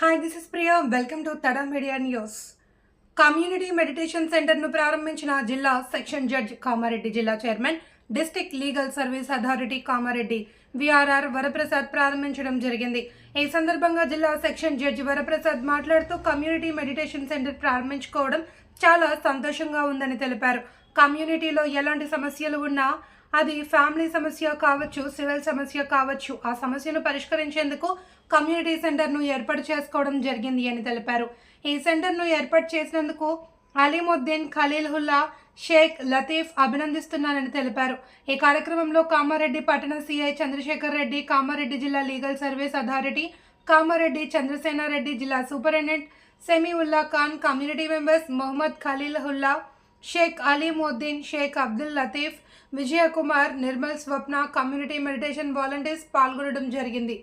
Hi this is Priya welcome to Tada media news community meditation సెంటర్ను ప్రారంభించిన జిల్లా section judge Kamareddy జిల్లా chairman district legal service authority Kamareddy VRR Varaprasad ప్రారంభించడం జరిగింది. ఈ సందర్భంగా జిల్లా సెక్షన్ జడ్జి వరప్రసాద్ మాట్లాడుతూ కమ్యూనిటీ మెడిటేషన్ సెంటర్ ప్రారంభించుకోవడం చాలా సంతోషంగా ఉందని తెలిపారు. కమ్యూనిటీలో ఎలాంటి సమస్యలు ఉన్నా అది ఫ్యామిలీ సమస్య కావచ్చు సివిల్ సమస్య కావచ్చు ఆ సమస్యను పరిష్కరించేందుకు కమ్యూనిటీ సెంటర్ను ఏర్పాటు చేసుకోవడం జరిగింది అని తెలిపారు. ఈ సెంటర్ను ఏర్పాటు చేసినందుకు అలీముద్దీన్ ఖలీల్ హుల్లా షేక్ లతీఫ్ అభినందిస్తున్నానని తెలిపారు. ఈ కార్యక్రమంలో కామారెడ్డి పట్టణ సిఐ చంద్రశేఖర్ రెడ్డి కామారెడ్డి జిల్లా legal service authority Kamareddy Chandrasenareddy జిల్లా superintendent Ullah Khan community members Mohammed Khalilullah Sheikh Alimuddin Sheikh Abdul Latif Vijayakumar Nirmal Swapna community meditation volunteers పాల్గొనడం జరిగింది.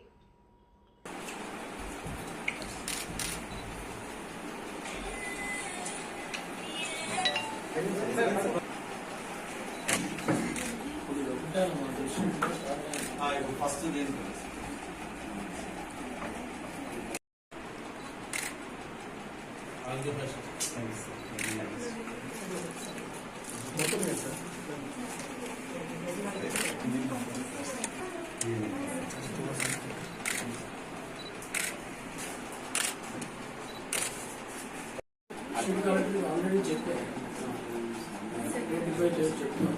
ఫస్ట్ నేను అసలు కాబట్టి ఆల్రెడీ చెప్పాను ఐడెంటిఫై చేసి చెప్పాను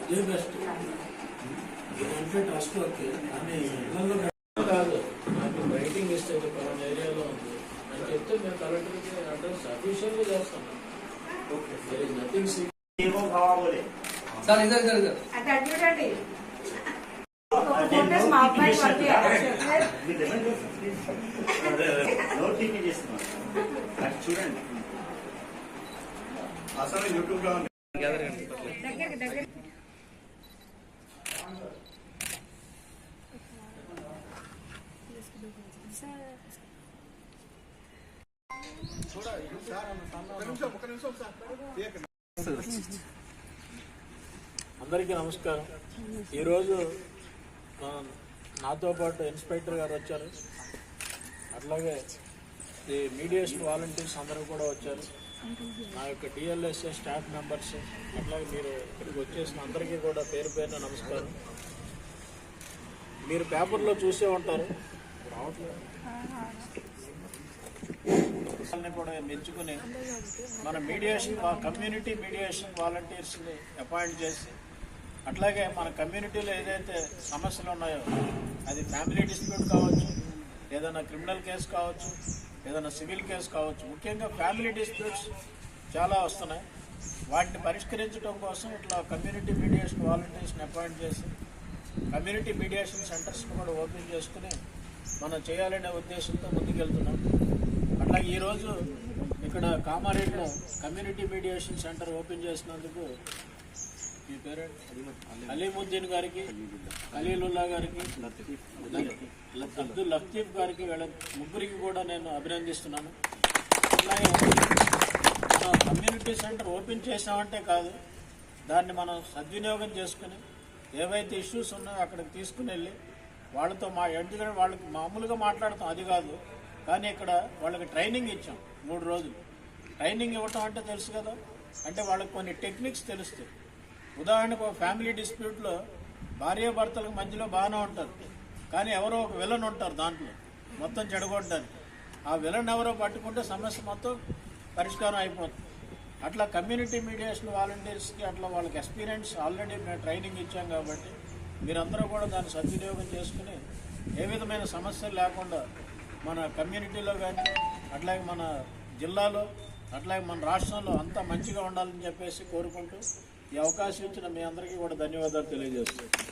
అదే బెస్ట్ అంటే ట్రస్ట్ ఓకే కానీ కాదు నాకు రైటింగ్ ఇస్తే పలానా అని చెప్తే మేము కలెక్టర్కి అడ్రస్ అఫీషియల్గా చేస్తాను ఓకే నథింగ్ సీ ఏమో కావాలి సార్ ఇద్దరు ఇద్దరు ఇద్దరు అది అడ్మిటండి ఫోటోస్ మా అబ్బాయి పంపించారు నోట్ టీపీ చేస్తున్నాను అది చూడండి అసలు యూట్యూబ్ లో ఉంది. అందరికీ నమస్కారం. ఈరోజు నాతో పాటు ఇన్స్పెక్టర్ గారు వచ్చారు. అట్లాగే ఈ మీడియేషన్ వాలంటీర్స్ అందరూ కూడా వచ్చారు. నా యొక్క డిఎల్ఎస్ఏ స్టాఫ్ మెంబర్స్ అట్లాగే మీరు ఇక్కడికి వచ్చేసిన అందరికీ కూడా పేరు పేరున నమస్కారం. మీరు పేపర్లో చూసే ఉంటారు. రావట్లేదు. వాళ్ళని కూడా మెచ్చుకుని మన మీడియేషన్ కమ్యూనిటీ మీడియేషన్ వాలంటీర్స్ని అపాయింట్ చేసి అట్లాగే మన కమ్యూనిటీలో ఏదైతే సమస్యలు ఉన్నాయో అది ఫ్యామిలీ డిస్ప్యూట్ కావచ్చు ఏదైనా క్రిమినల్ కేసు కావచ్చు ఏదైనా సివిల్ కేసు కావచ్చు ముఖ్యంగా ఫ్యామిలీ డిస్ప్యూట్స్ చాలా వస్తున్నాయి. వాటిని పరిష్కరించడం కోసం ఇట్లా కమ్యూనిటీ మీడియేషన్ వాలంటీర్స్ని అపాయింట్ చేసి కమ్యూనిటీ మీడియేషన్ సెంటర్స్ని కూడా ఓపెన్ చేసుకుని మనం చేయాలనే ఉద్దేశంతో ముందుకెళ్తున్నాం. ఈరోజు ఇక్కడ కామారెడ్డిలో కమ్యూనిటీ మీడియేషన్ సెంటర్ ఓపెన్ చేసినందుకు మీ పేరెంట్ అలీముద్దీన్ గారికి అలీలుల్లా గారికి అబ్దుల్ లతీఫ్ గారికి వీళ్ళ ముగ్గురికి కూడా నేను అభినందిస్తున్నాను. అట్లాగే కమ్యూనిటీ సెంటర్ ఓపెన్ చేసామంటే కాదు దాన్ని మనం సద్వినియోగం చేసుకుని ఏవైతే ఇష్యూస్ ఉన్నాయో అక్కడికి తీసుకుని వెళ్ళి వాళ్ళతో మా ఎందుకంటే వాళ్ళకి మామూలుగా మాట్లాడతాం అది కాదు. కానీ ఇక్కడ వాళ్ళకి ట్రైనింగ్ ఇచ్చాం మూడు రోజులు. ట్రైనింగ్ ఇవ్వటం అంటే తెలుసు కదా? అంటే వాళ్ళకి కొన్ని టెక్నిక్స్ తెలుస్తాయి. ఉదాహరణకు ఒక ఫ్యామిలీ డిస్ప్యూట్లో భార్యాభర్తలకు మధ్యలో బాగానే ఉంటారు కానీ ఎవరో ఒక విలన్ ఉంటారు దాంట్లో మొత్తం చెడగొట్టడానికి. ఆ విలన్ ఎవరో పట్టుకుంటే సమస్య మొత్తం పరిష్కారం అయిపోతుంది. అట్లా కమ్యూనిటీ మీడియేషన్ వాలంటీర్స్కి అట్లా వాళ్ళకి ఎక్స్పీరియన్స్ ఆల్రెడీ మేము ట్రైనింగ్ ఇచ్చాం కాబట్టి మీరందరూ కూడా దాన్ని సద్వినియోగం చేసుకుని ఏ విధమైన సమస్యలు లేకుండా మన కమ్యూనిటీలో కానీ అట్లాగే మన జిల్లాలో అట్లాగే మన రాష్ట్రంలో అంతా మంచిగా ఉండాలని చెప్పేసి కోరుకుంటూ ఈ అవకాశం ఇచ్చిన మీ అందరికీ కూడా ధన్యవాదాలు తెలియజేస్తున్నాను.